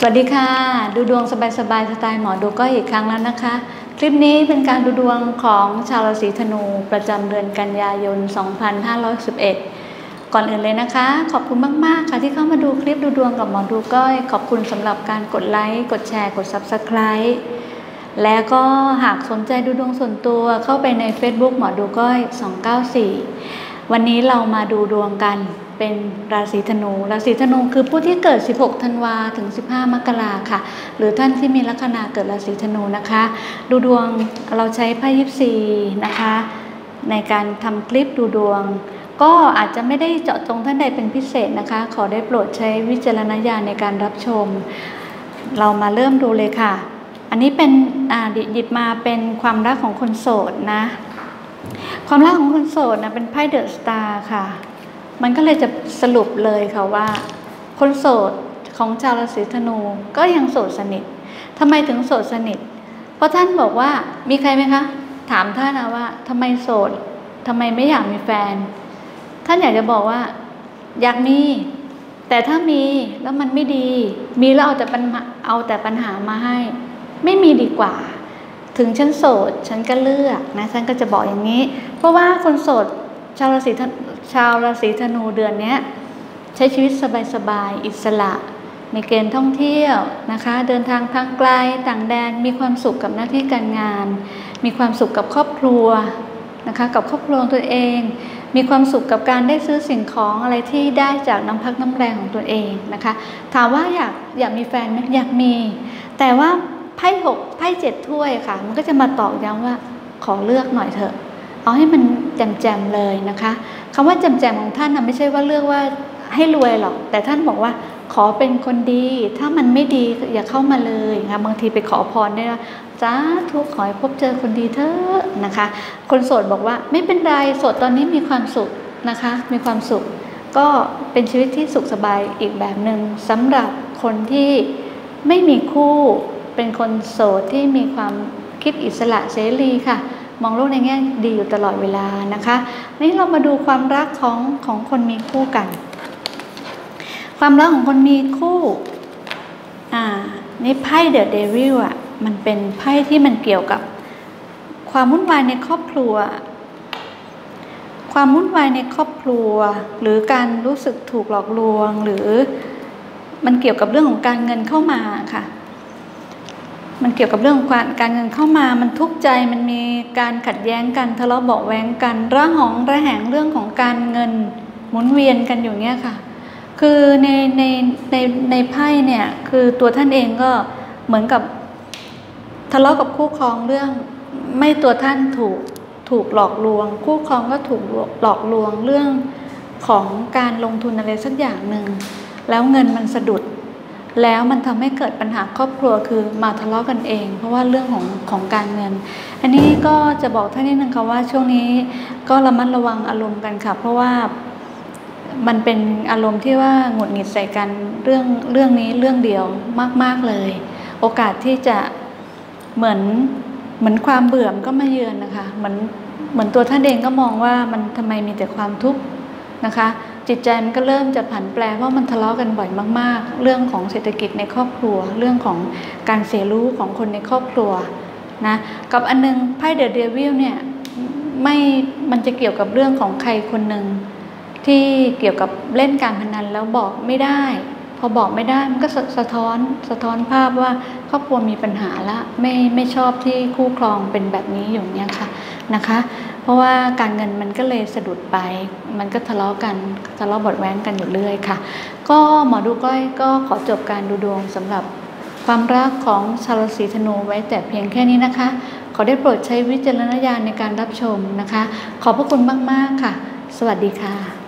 สวัสดีค่ะ ดูดวงสบายๆสไตล์หมอดูก็อีกครั้งแล้วนะคะ คลิปนี้เป็นการดูดวงของชาวราศีธนูประจำเดือนกันยายน 2511 ก่อนอื่นเลยนะคะ ขอบคุณมาก ๆ ค่ะที่เข้ามาดูคลิปดูดวงกับหมอดูก้อย ขอบคุณสำหรับการกดไลค์ กดแชร์ กด Subscribe และก็หากสนใจดูดวงส่วนตัวเข้าไปใน Facebook หมอดูก้อย 294 วันนี้เรามาดูดวงกันเป็นราศีธนู ราศีธนูคือผู้ที่เกิด 16 ธันวาถึง 15 มกราค่ะ หรือท่านที่มีลัคนาเกิดราศีธนูนะคะ ดูดวงเราใช้ไพ่ยิปซีนะคะ ในการทำคลิปดูดวง ก็อาจจะไม่ได้เจาะจงท่านใดเป็นพิเศษนะคะ ขอได้โปรดใช้วิจารณญาณในการรับชม เรามาเริ่มดูเลยค่ะ อันนี้เป็นหยิบมาเป็นความรักของคนโสดนะ ความรักของคนโสดนะเป็นไพ่เดอะสตาร์ค่ะ มันก็เลยจะสรุปเลยค่ะว่า คนโสดของชาวราศีธนูก็ยังโสดสนิททำไมถึงโสดสนิท เพราะท่านบอกว่ามีใครไหมคะ ถามท่านนะว่าทำไมโสดทำไมไม่อยากมีแฟน ท่านอยากจะบอกว่า อยากมี แต่ถ้ามีแล้วมันไม่ดี มีแล้วเอาแต่ปัญหาเอาแต่ปัญหามาให้ ไม่มีดีกว่า ถึงฉันโสดฉันก็เลือกนะฉันก็จะบอกอย่างนี้ เพราะว่าคนโสดชาวราศีชาวราศีธนูเดือนนี้ใช้ชีวิตสบายๆอิสระ มีเกณฑ์ท่องเที่ยวนะคะ เดินทางทางไกลต่างแดนมีความสุขกับหน้าที่การงาน มีความสุขกับครอบครัวนะคะกับครอบครัวตัวเอง มีความสุขกับการได้ซื้อสิ่งของอะไรที่ได้จากน้ำพักน้ำแรงของตัวเองนะคะ ถามว่าอยากอยากมีแฟนไหมอยากมี แต่ว่า ไพ่หกไพ่เจ็ดถ้วยค่ะ มันก็จะมาตอกย้ำว่าขอเลือกหน่อยเถอะ เอาให้มันแจมๆเลยนะคะคำว่าแจมๆของท่านนะไม่ใช่ว่าเลือกว่าให้รวยหรอก แต่ท่านบอกว่าขอเป็นคนดี ถ้ามันไม่ดีอย่าเข้ามาเลยนะบางทีไปขอพรได้ว่าจ้าทุกขอให้พบเจอคนดีเถอะนะคะ คนโสดบอกว่าไม่เป็นไรโสดตอนนี้มีความสุขนะคะ มีความสุข ก็เป็นชีวิตที่สุขสบายอีกแบบหนึ่งสำหรับคนที่ไม่มีคู่ เป็นคนโสดที่มีความคิดอิสระเสรีค่ะ มองโลกในแง่ดีอยู่ตลอดเวลานะคะ นี่เรามาดูความรักของของคนมีคู่กัน ความรักของคนมีคู่อ่านี่ไพ่เดอะเดวิลอะมันเป็นไพ่ที่มันเกี่ยวกับ ความวุ่นวายในครอบครัว ความวุ่นวายในครอบครัว หรือการรู้สึกถูกหลอกลวงหรือมันเกี่ยวกับเรื่องของการเงินเข้ามาค่ะ มันเกี่ยวกับเรื่องการการเงินเข้ามา มันทุกข์ใจ มันมีการขัดแย้งกัน ทะเลาะเบาแวงกัน ระหองระแหงเรื่องของการเงินหมุนเวียนกันอยู่เนี้ยค่ะ คือในในในในไพ่เนี่ยคือตัวท่านเองก็เหมือนกับทะเลาะกับคู่ครองเรื่อง ไม่ตัวท่านถูกถูกหลอกลวง คู่ครองก็ถูกหลอกลวงเรื่องของการลงทุนอะไรสักอย่างหนึ่งแล้วเงินมันสะดุด แล้วมันทำให้เกิดปัญหาครอบครัวคือมาทะเลาะกันเอง เพราะว่าเรื่องของของการเงิน อันนี้ก็จะบอกท่านนิดนึงค่ะว่าช่วงนี้ก็ระมัดระวังอารมณ์กันค่ะ เพราะว่ามันเป็นอารมณ์ที่ว่าหงุดหงิดใส่กันเรื่องเรื่องนี้เรื่องเดียวมาก ๆเลย โอกาสที่จะเหมือนเหมือนความเบื่อมก็มาเยือนนะคะเหมือนเหมือนตัวท่านเองก็มองว่ามันทำไมมีแต่ความทุกข์นะคะ จิตใจมันก็เริ่มจะผันแปรเพรามันทะเลาะกันบ่อยมาก ๆ เรื่องของเศรษฐกิจในครอบครัว เรื่องของการเสียรู้ของคนในครอบครัวนะกับอันนึงไพ่เดอะเดวิลเนี่ยไม่มันจะเกี่ยวกับเรื่องของใครคนหนึ่งที่เกี่ยวกับเล่นการพนันแล้วบอกไม่ได้ พอบอกไม่ได้มันก็สะท้อนสะท้อนภาพว่าครอบครัวมีปัญหาละไม่ไม่ชอบที่คู่ครองเป็นแบบนี้อยู่เนี่ยค่ะ นะคะ เพราะว่าการเงินมันก็เลยสะดุดไป มันก็ทะเลาะกันทะเลาะบดแว้งกันอยู่เรื่อยค่ะ ก็หมอดูก้อยก็ขอจบการดูดวงสำหรับความรักของชาวราศีธนูไว้แต่เพียงแค่นี้นะคะ ขอได้โปรดใช้วิจารณญาณในการรับชมนะคะ ขอบพระคุณมาก ๆ ค่ะ สวัสดีค่ะ